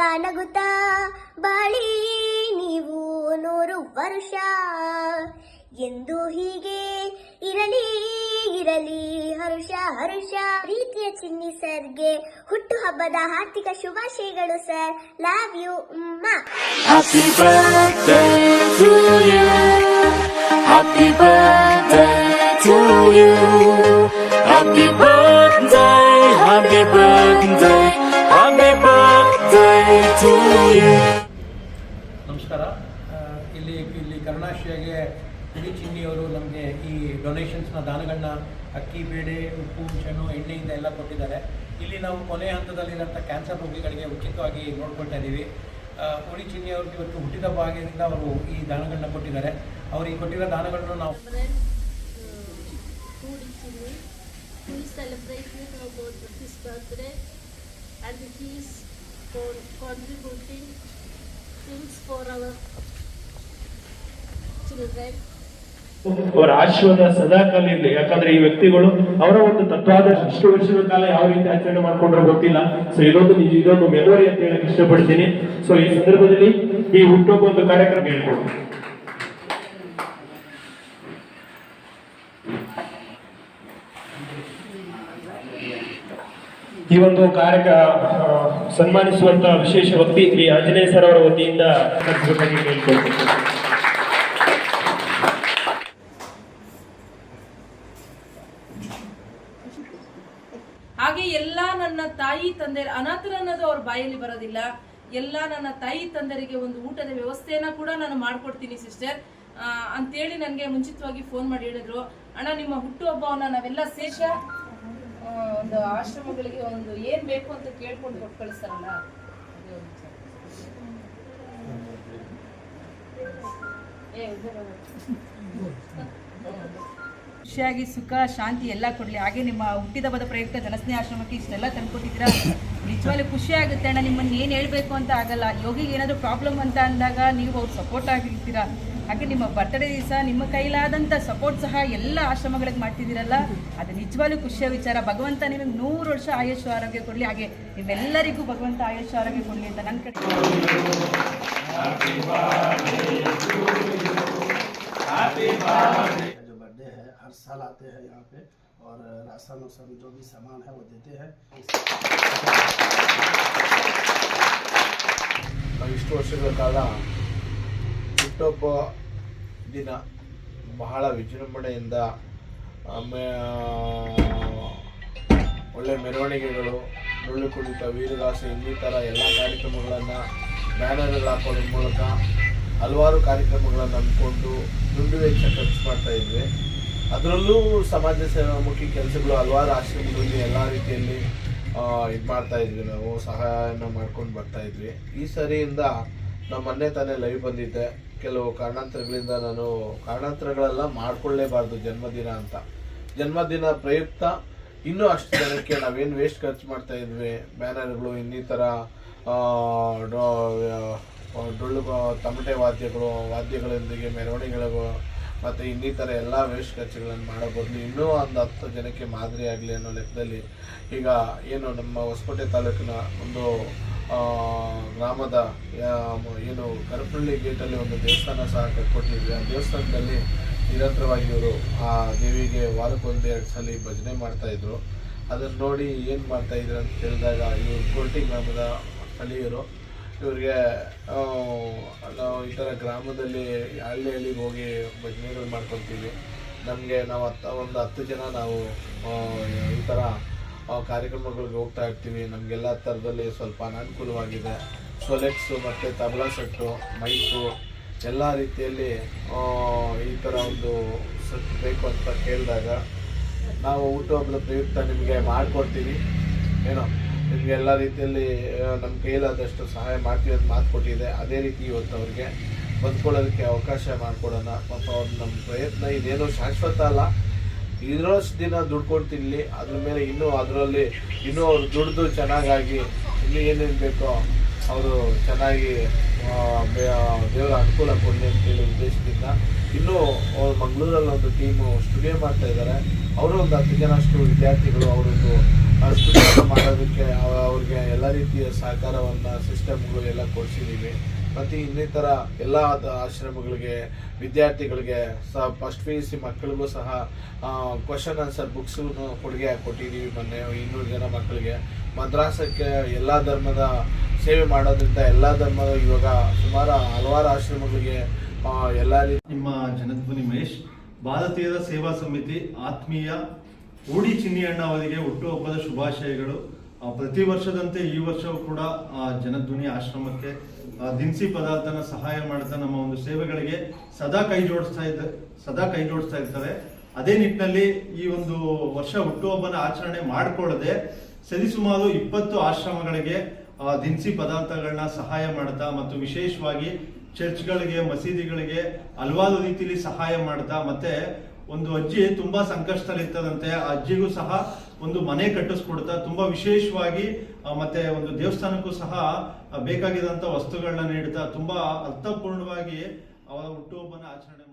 ನಗುತ್ತಾ ನಗುತ್ತಾ ಬಾಳಿ, ನೀವು ನೂರು ವರ್ಷ. ಎಂದು ಹೀಗೆ ಇರಲಿ ಇರಲಿ, ಹರುಷ ಹರುಷ. ಪ್ರೀತಿಯ ಚಿನ್ನಿ ಸರ್ಗೆ ಹುಟ್ಟು ಹಬ್ಬದ ಹಾರ್ದಿಕ ಶುಭಾಶಯಗಳು sir. Love you happy Happy to you. Happy ಕರುಣಾಶ್ರೀಗೆ ಪುಡಿ ಚಿನ್ನಿಯವರು ನಮಗೆ ಈ ಡೊನೇಷನ್ಸ್ನ ದಾನಗಳನ್ನ ಅಕ್ಕಿ, ಬೇಳೆ, ಉಪ್ಪು, ಹುಣಸೆಹಣ್ಣು, ಎಣ್ಣೆಯಿಂದ ಎಲ್ಲ ಕೊಟ್ಟಿದ್ದಾರೆ. ಇಲ್ಲಿ ನಾವು ಕೊನೆ ಹಂತದಲ್ಲಿರೋಂಥ ಕ್ಯಾನ್ಸರ್ ರೋಗಿಗಳಿಗೆ ಉಚಿತವಾಗಿ ನೋಡ್ಕೊಳ್ತಾ ಇದ್ದೀವಿ. ಪುಡಿ ಚಿನ್ನಿಯವ್ರಿಗೆ ಅವ್ರಿಗೆ ಇವತ್ತು ಹುಟ್ಟಿದ ಭಾಗದಿಂದ ಅವರು ಈ ದಾನಗಳನ್ನ ಕೊಟ್ಟಿದ್ದಾರೆ. ಅವರು ಈ ಕೊಟ್ಟಿರೋ ದಾನಗಳನ್ನು ನಾವು contributing things for. ಅವರ ಆಶೀರ್ವಾದ ಸದಾ ಕಾಲ ಇರಲಿ ಯಾಕಂದ್ರೆ ಈ ವ್ಯಕ್ತಿಗಳು ಅವರ ಒಂದು ತತ್ವಾದ ಇಷ್ಟು ವರ್ಷದ ಕಾಲ ಯಾವ ರೀತಿ ಆಚರಣೆ ಮಾಡ್ಕೊಂಡ್ರೆ ಗೊತ್ತಿಲ್ಲ. ಸೊ ಇದೊಂದು ಇದೊಂದು ಮೆಮೊರಿ ಅಂತ ಹೇಳಕ್ ಇಷ್ಟಪಡ್ತೀನಿ. ಸೊ ಈ ಸಂದರ್ಭದಲ್ಲಿ ಈ ಹುಟ್ಟೋಕ್ ಒಂದು ಕಾರ್ಯಕ್ರಮ ಹೇಳ್ಕೊಡು. ಈ ಒಂದು ಕಾರ್ಯಕ ಸನ್ಮಾನಿಸುವಂತಹ ವಿಶೇಷ ವ್ಯಕ್ತಿ ಶ್ರೀ ಆಂಜನೇಯ ಸರ್ ಅವರ ವತಿಯಿಂದ ಕಲಿಸಬೇಕಾಗಿ ಕೇಳ್ಕೊಳ್ತೀನಿ ಹಾಗೆ ಎಲ್ಲ ನನ್ನ ತಾಯಿ ತಂದೆ ಅನಾಥರ ಅನ್ನೋದು ಅವ್ರ ಬಾಯಲ್ಲಿ ಬರೋದಿಲ್ಲ ಎಲ್ಲ ನನ್ನ ತಾಯಿ ತಂದರಿಗೆ ಒಂದು ಊಟದ ವ್ಯವಸ್ಥೆಯನ್ನ ಕೂಡ ನಾನು ಮಾಡ್ಕೊಡ್ತೀನಿ ಸಿಸ್ಟರ್ ಅಂತೇಳಿ ನನಗೆ ಮುಂಚಿತವಾಗಿ ಫೋನ್ ಮಾಡಿ ಹೇಳಿದ್ರು ಅಣ್ಣ, ನಿಮ್ಮ ಹುಟ್ಟುಹಬ್ಬವನ್ನ ನಾವೆಲ್ಲ ಶೇಷ ಒಂದು ಆಶ್ರಮಗಳಿಗೆ ಒಂದು ಏನ್ ಬೇಕು ಅಂತ ಕೇಳ್ಕೊಂಡು ಕೊಟ್ಟು ಕಳಿಸ್ತಾರಲ್ಲ. ಏ. ಖುಷಿಯಾಗಿ, ಸುಖ, ಶಾಂತಿ ಎಲ್ಲ ಕೊಡಲಿ. ಹಾಗೆ ನಿಮ್ಮ ಹುಟ್ಟಿದ ಬದ ಪ್ರಯುಕ್ತ ಜನಸ್ನೇಹ ಆಶ್ರಮಕ್ಕೆ ಇಷ್ಟೆಲ್ಲ ತಂದುಕೊಟ್ಟಿದ್ದೀರಾ? ನಿಜವಾಗ್ಲೂ ಖುಷಿ ಆಗುತ್ತೆ ಅಣ್ಣ. ನಿಮ್ಮನ್ನು ಏನು ಹೇಳಬೇಕು ಅಂತ ಆಗಲ್ಲ. ಯೋಗಿಗೆ ಏನಾದರೂ ಪ್ರಾಬ್ಲಮ್ ಅಂತ ಅಂದಾಗ ನೀವು ಅವ್ರು ಸಪೋರ್ಟ್ ಆಗಿರ್ತೀರಾ? ಹಾಗೆ ನಿಮ್ಮ ಬರ್ತ್ಡೇ ದಿವಸ ನಿಮ್ಮ ಕೈಲಾದಂಥ ಸಪೋರ್ಟ್ ಸಹ ಎಲ್ಲ ಆಶ್ರಮಗಳಿಗೆ ಮಾಡ್ತಿದ್ದೀರಲ್ಲ? ಅದು ನಿಜವಾಗ್ಲೂ ಖುಷಿಯ ವಿಚಾರ. ಭಗವಂತ ನಿಮಗೆ ನೂರು ವರ್ಷ ಆಯುಷ್ ಆರೋಗ್ಯ ಕೊಡಲಿ. ಹಾಗೆ ನಿಮ್ಮೆಲ್ಲರಿಗೂ ಭಗವಂತ ಆಯುಷ್ ಆರೋಗ್ಯ ಕೊಡಲಿ ಅಂತ ನನ್ನ ಕಡೆ. साल आते हैं यहाँ पे और राशन वासन जो भी सामान है वो देते हैं ನಾವು ಇಷ್ಟು ವರ್ಷಗಳ ಕಾಲ ಹುಟ್ಟುಹಬ್ಬ ದಿನ ಬಹಳ ವಿಜೃಂಭಣೆಯಿಂದ ಆಮೇ- ಒಳ್ಳೆ ಮೆರವಣಿಗೆಗಳು ಡೊಳ್ಳು ಕುಣಿತ ವೀರಗಾಸೆ ಇನ್ನಿತರ ಎಲ್ಲ ಕಾರ್ಯಕ್ರಮಗಳನ್ನು ಬ್ಯಾನರ್ಗಳು ಹಾಕೋದ್ರ ಮೂಲಕ ಹಲವಾರು ಕಾರ್ಯಕ್ರಮಗಳನ್ನು ಹಮ್ಮಿಕೊಂಡು ದುಂಡು ವೆಚ್ಚ ಖರ್ಚು ಮಾಡ್ತಾ ಇದ್ವಿ ಅದರಲ್ಲೂ ಸಮಾಜ ಸೇವಾಮುಖಿ ಕೆಲಸಗಳು, ಹಲವಾರು ಆಶ್ರಮಗಳಲ್ಲಿ ಎಲ್ಲ ರೀತಿಯಲ್ಲಿ ಇದು ಮಾಡ್ತಾ ಇದ್ವಿ ನಾವು, ಸಹಾಯನ ಮಾಡ್ಕೊಂಡು ಬರ್ತಾ ಇದ್ವಿ. ಈ ಸರಿಯಿಂದ ನಮ್ಮ ಮೊನ್ನೆ ತಾನೇ ಲೈವ್ ಬಂದಿದ್ದೆ. ಕೆಲವು ಕಾರಣಾಂತರಗಳಿಂದ ನಾನು ಕಾರಣಾಂತರಗಳೆಲ್ಲ ಮಾಡ್ಕೊಳ್ಳೇಬಾರ್ದು ಜನ್ಮದಿನ ಅಂತ. ಜನ್ಮದಿನ ಪ್ರಯುಕ್ತ ಇನ್ನೂ ಅಷ್ಟು ಜನಕ್ಕೆ ನಾವೇನು ವೇಸ್ಟ್ ಖರ್ಚು ಮಾಡ್ತಾ ಇದ್ವಿ. ಬ್ಯಾನರ್ಗಳು, ಇನ್ನಿತರ ಡೊಳ್ಳು ತಮಟೆ ವಾದ್ಯಗಳು, ವಾದ್ಯಗಳೊಂದಿಗೆ ಮೆರವಣಿಗೆಗಳು ಮತ್ತು ಇನ್ನಿತರ ಎಲ್ಲ ವೇಸ್ಟ್ ಖರ್ಚುಗಳನ್ನು ಮಾಡೋ ಇನ್ನೂ ಒಂದು ಹತ್ತು ಜನಕ್ಕೆ ಮಾದರಿ ಆಗಲಿ ಅನ್ನೋ ಲೆಕ್ಕದಲ್ಲಿ ಈಗ ಏನು ನಮ್ಮ ಹೊಸಕೋಟೆ ತಾಲೂಕಿನ ಒಂದು ಗ್ರಾಮದ ಏನು ಕರಪಳ್ಳಿ ಗೇಟಲ್ಲಿ ಒಂದು ದೇವಸ್ಥಾನ ಸಹ ಕಟ್ಕೊಟ್ಟಿದ್ವಿ. ಆ ದೇವಸ್ಥಾನದಲ್ಲಿ ನಿರಂತರವಾಗಿ ಇವರು ಆ ದೇವಿಗೆ ವಾರಕ್ಕೊಂದು ಎರಡು ಸಲ ಭಜನೆ ಮಾಡ್ತಾಯಿದ್ರು ಅದನ್ನು ನೋಡಿ ಏನು ಮಾಡ್ತಾಯಿದ್ರು ಅಂತ ಕೇಳಿದಾಗ ಇವರು ಕೋಟಿ ಗ್ರಾಮದ ಸ್ಥಳೀಯರು ಇವ್ರಿಗೆ ನಾವು ಈ ಥರ ಗ್ರಾಮದಲ್ಲಿ ಹಳ್ಳಿ ಹಳ್ಳಿಗೆ ಹೋಗಿ ಭಜನೆಗಳು ಮಾಡ್ಕೊತೀವಿ ನಮಗೆ ನಾವು ಹತ್ತು ಒಂದು ಹತ್ತು ಜನ ನಾವು ಈ ಥರ ಕಾರ್ಯಕ್ರಮಗಳಿಗೆ ಹೋಗ್ತಾ ಇರ್ತೀವಿ. ನಮಗೆಲ್ಲ ಥರದಲ್ಲಿ ಸ್ವಲ್ಪ ಅನಾನುಕೂಲವಾಗಿದೆ ಸೊಲೆಕ್ಸು ಮತ್ತು ತಬಲಾ ಸೆಟ್ಟು ಮೈಕು ಎಲ್ಲ ರೀತಿಯಲ್ಲಿ ಈ ಥರ ಒಂದು ಸೆಟ್ ಬೇಕು ಅಂತ ಕೇಳಿದಾಗ ನಾವು ಊಟ ಹಬ್ಬದ ಪ್ರಯುಕ್ತ ನಿಮಗೆ ಮಾಡಿಕೊಡ್ತೀವಿ. ಏನೋ? ನಿಮಗೆ ಎಲ್ಲ ರೀತಿಯಲ್ಲಿ ನಮ್ಮ ಕೈಲಾದಷ್ಟು ಸಹಾಯ ಮಾಡ್ತೀವಿ ಅಂತ ಮಾತು ಕೊಟ್ಟಿದೆ. ಅದೇ ರೀತಿ ಇವತ್ತು ಅವ್ರಿಗೆ ಬದುಕೊಳ್ಳೋದಕ್ಕೆ ಅವಕಾಶ ಮಾಡಿಕೊಡೋಣ. ಪಾಪ ಅವ್ರು ನಮ್ಮ ಪ್ರಯತ್ನ ಇದೇನೋ ಶಾಶ್ವತ ಅಲ್ಲ. ಇರೋಷ್ಟು ದಿನ ದುಡ್ಕೊಂಡು ತಿನ್ನಲಿ ಅದ್ರ ಮೇಲೆ ಇನ್ನೂ ಅದರಲ್ಲಿ ಇನ್ನೂ ಅವ್ರು ದುಡ್ದು ಚೆನ್ನಾಗಾಗಿ, ಇನ್ನೂ ಏನೇನು ಬೇಕೋ, ಅವರು ಚೆನ್ನಾಗಿ ದೇವರ ಅನುಕೂಲ ಕೊಡಲಿ ಅಂತೇಳಿ ಉದ್ದೇಶದಿಂದ ಇನ್ನೂ ಮಂಗಳೂರಲ್ಲಿ ಒಂದು ಟೀಮು ಸ್ಟುಡಿಯೋ ಮಾಡ್ತಾ ಇದ್ದಾರೆ ಅವರು ಒಂದು ಹತ್ತು ಜನಷ್ಟು ವಿದ್ಯಾರ್ಥಿಗಳು, ಅವರೊಂದು ಸ್ಟುಡಿಯೋ ಮಾಡೋದಕ್ಕೆ ಅವ್ರಿಗೆ ಎಲ್ಲ ರೀತಿಯ ಸಹಕಾರವನ್ನು ಸಿಸ್ಟಮ್ಗಳು ಎಲ್ಲ ಕೊಡಿಸಿದ್ದೀವಿ ಮತ್ತು ಇನ್ನಿತರ ಎಲ್ಲ ಆಶ್ರಮಗಳಿಗೆ, ವಿದ್ಯಾರ್ಥಿಗಳಿಗೆ ಸಹ ಫಸ್ಟ್ ಪಿ ಯು ಸಿ ಮಕ್ಕಳಿಗೂ ಸಹ ಕ್ವಶನ್ ಆನ್ಸರ್ ಬುಕ್ಸ್ ಕೊಡುಗೆ ಕೊಟ್ಟಿದ್ದೀವಿ ಮೊನ್ನೆ, ಇನ್ನೂರು ಜನ ಮಕ್ಕಳಿಗೆ. ಮದ್ರಾಸಕ್ಕೆ ಎಲ್ಲ ಧರ್ಮದ ಸೇವೆ ಮಾಡೋದ್ರಿಂದ ಎಲ್ಲ ಧರ್ಮದ ಇವಾಗ ಸುಮಾರು ಹಲವಾರು ಆಶ್ರಮಗಳಿಗೆ ಎಲ್ಲ ನಿಮ್ಮ ಜನಧ್ವನಿ ಮಹೇಶ್, ಭಾರತೀಯರ ಸೇವಾ ಸಮಿತಿ ಆತ್ಮೀಯ ಊಡಿ ಚಿನ್ನಿ ಅಣ್ಣ ಅವರಿಗೆ ಹುಟ್ಟುಹಬ್ಬದ ಶುಭಾಶಯಗಳು. ಪ್ರತಿ ವರ್ಷದಂತೆ ಈ ವರ್ಷವೂ ಕೂಡ ಜನಧ್ವನಿ ಆಶ್ರಮಕ್ಕೆ ದಿನಸಿ ಪದಾರ್ಥನ ಸಹಾಯ ಮಾಡ್ತಾ ನಮ್ಮ ಒಂದು ಸೇವೆಗಳಿಗೆ ಸದಾ ಕೈ ಜೋಡಿಸ್ತಾ ಇದ್ದ, ಸದಾ ಕೈ ಜೋಡಿಸ್ತಾ ಇರ್ತಾರೆ. ಅದೇ ನಿಟ್ಟಿನಲ್ಲಿ ಈ ಒಂದು ವರ್ಷ ಹುಟ್ಟುಹಬ್ಬನ ಆಚರಣೆ ಮಾಡಿಕೊಳ್ಳದೆ ಸರಿಸುಮಾರು ಇಪ್ಪತ್ತು ಆಶ್ರಮಗಳಿಗೆ ದಿನಸಿ ಪದಾರ್ಥಗಳನ್ನ ಸಹಾಯ ಮಾಡ್ತಾ ಮತ್ತು ವಿಶೇಷವಾಗಿ ಚರ್ಚ್ಗಳಿಗೆ, ಮಸೀದಿಗಳಿಗೆ ಹಲವಾರು ರೀತಿಯಲ್ಲಿ ಸಹಾಯ ಮಾಡ್ತಾ ಮತ್ತೆ ಒಂದು ಅಜ್ಜಿ ತುಂಬಾ ಸಂಕಷ್ಟದಲ್ಲಿ ಇರ್ತದಂತೆ ಆ ಅಜ್ಜಿಗೂ ಸಹ ಒಂದು ಮನೆ ಕಟ್ಟಿಸ್ಕೊಡ್ತಾ, ತುಂಬಾ ವಿಶೇಷವಾಗಿ ಮತ್ತೆ ಒಂದು ದೇವಸ್ಥಾನಕ್ಕೂ ಸಹ ಬೇಕಾಗಿದಂತ ವಸ್ತುಗಳನ್ನ ನೀಡ್ತಾ, ತುಂಬಾ ಅರ್ಥಪೂರ್ಣವಾಗಿ ಅವರ ಹುಟ್ಟುಹಬ್ಬನ ಆಚರಣೆ